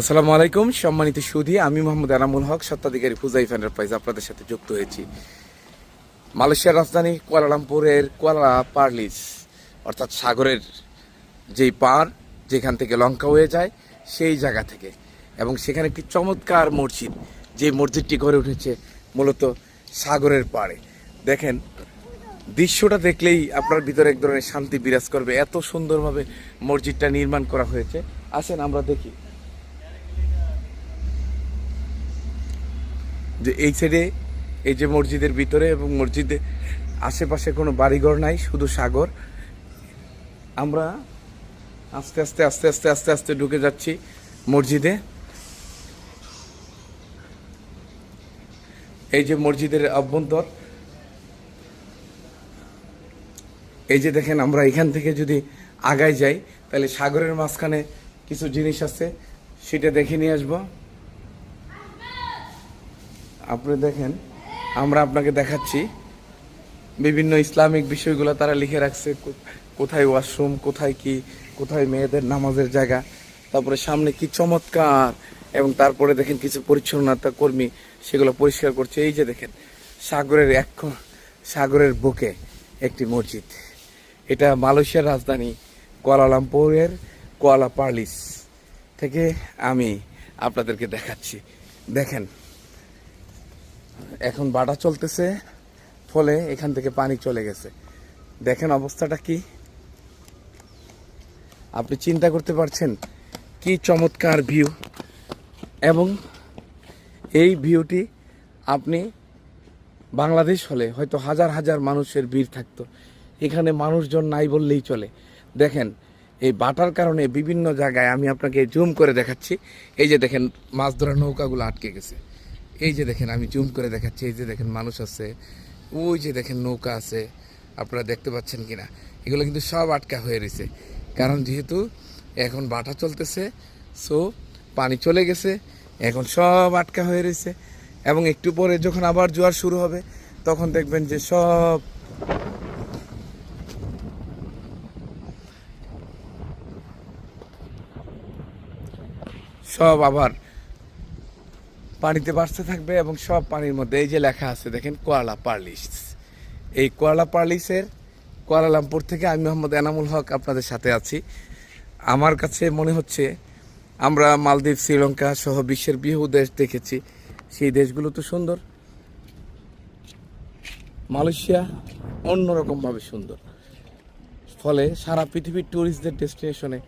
আসসালামু আলাইকুম, সম্মানিত সুধী, আমি মোহাম্মদ আনামুল হক সত্ত্বাধিকারী ফুজাইফ এন্টারপ্রাইজ আপনাদের সাথে যুক্ত হয়েছি। মালয়েশিয়ার রাজধানী কুয়ালালামপুরের কুয়ালা পার্লিস, অর্থাৎ সাগরের যেই পার, যেখান থেকে লঙ্কা হয়ে যায়, সেই জায়গা থেকে। এবং সেখানে একটি চমৎকার মসজিদ, যে মসজিদটি গড়ে উঠেছে মূলত সাগরের পাড়ে। দেখেন, দৃশ্যটা দেখলেই আপনার ভিতরে এক ধরনের শান্তি বিরাজ করবে, এত সুন্দরভাবে মসজিদটা নির্মাণ করা হয়েছে। আসেন, আমরা দেখি। যে এই সাইডে এই যে মসজিদের ভিতরে এবং মসজিদে আশেপাশে কোনো বাড়িঘর নাই, শুধু সাগর। আমরা আস্তে আস্তে আস্তে আস্তে আস্তে আস্তে ঢুকে যাচ্ছি মসজিদে। এই যে মসজিদের অভ্যন্তর। এই যে দেখেন, আমরা এখান থেকে যদি আগায় যাই, তাহলে সাগরের মাঝখানে কিছু জিনিস আছে, সেটা দেখে নিয়ে আসব। আপনি দেখেন, আমরা আপনাকে দেখাচ্ছি বিভিন্ন ইসলামিক বিষয়গুলো তারা লিখে রাখছে কোথায় ওয়াশরুম, কোথায় কি, কোথায় মেয়েদের নামাজের জায়গা, তারপরে সামনে কি চমৎকার, এবং তারপরে দেখেন কিছু পরিচ্ছন্নতা কর্মী সেগুলো পরিষ্কার করছে। এই যে দেখেন, সাগরের এক সাগরের বুকে একটি মসজিদ। এটা মালয়েশিয়ার রাজধানী কুয়ালালামপুরের কুয়ালা পার্লিস থেকে আমি আপনাদেরকে দেখাচ্ছি। দেখেন এখন বাটা চলতেছে, ফলে এখান থেকে পানি চলে গেছে। দেখেন অবস্থাটা কি? আপনি চিন্তা করতে পারছেন কি চমৎকার ভিউ এবং এই ভিউটি আপনি বাংলাদেশ হলে হয়তো হাজার হাজার মানুষের ভিড় থাকতো। এখানে মানুষজন নাই বললেই চলে। দেখেন, এই বাটার কারণে বিভিন্ন জায়গায় আমি আপনাকে জুম করে দেখাচ্ছি। এই যে দেখেন, মাছ ধরার নৌকাগুলো আটকে গেছে। এই যে দেখেন, আমি জুম করে দেখাচ্ছি, এই যে দেখেন মানুষ আছে, ওই যে দেখেন নৌকা আছে, আপনারা দেখতে পাচ্ছেন কি না এগুলো কিন্তু সব আটকা হয়ে রয়েছে। কারণ যেহেতু এখন বাটা চলতেছে সো পানি চলে গেছে, এখন সব আটকা হয়ে রয়েছে। এবং একটু পরে যখন আবার জোয়ার শুরু হবে, তখন দেখবেন যে সব সব আবার পানিতে বাড়তে থাকবে এবং সব পানির মধ্যে এই যে লেখা আছে, দেখেন, কোয়ালা পার্লিস এই কোয়ালা পার্লিসের কুয়ালালামপুর থেকে আমি মোহাম্মদ এনামুল হক আপনাদের সাথে আছি। আমার কাছে মনে হচ্ছে আমরা মালদ্বীপ, শ্রীলঙ্কা সহ বিশ্বের বহু দেশ দেখেছি। সেই দেশগুলো তো সুন্দর। মালয়েশিয়া অন্যরকমভাবে সুন্দর। ফলে সারা পৃথিবীর ট্যুরিস্টদের ডেস্টিনেশনে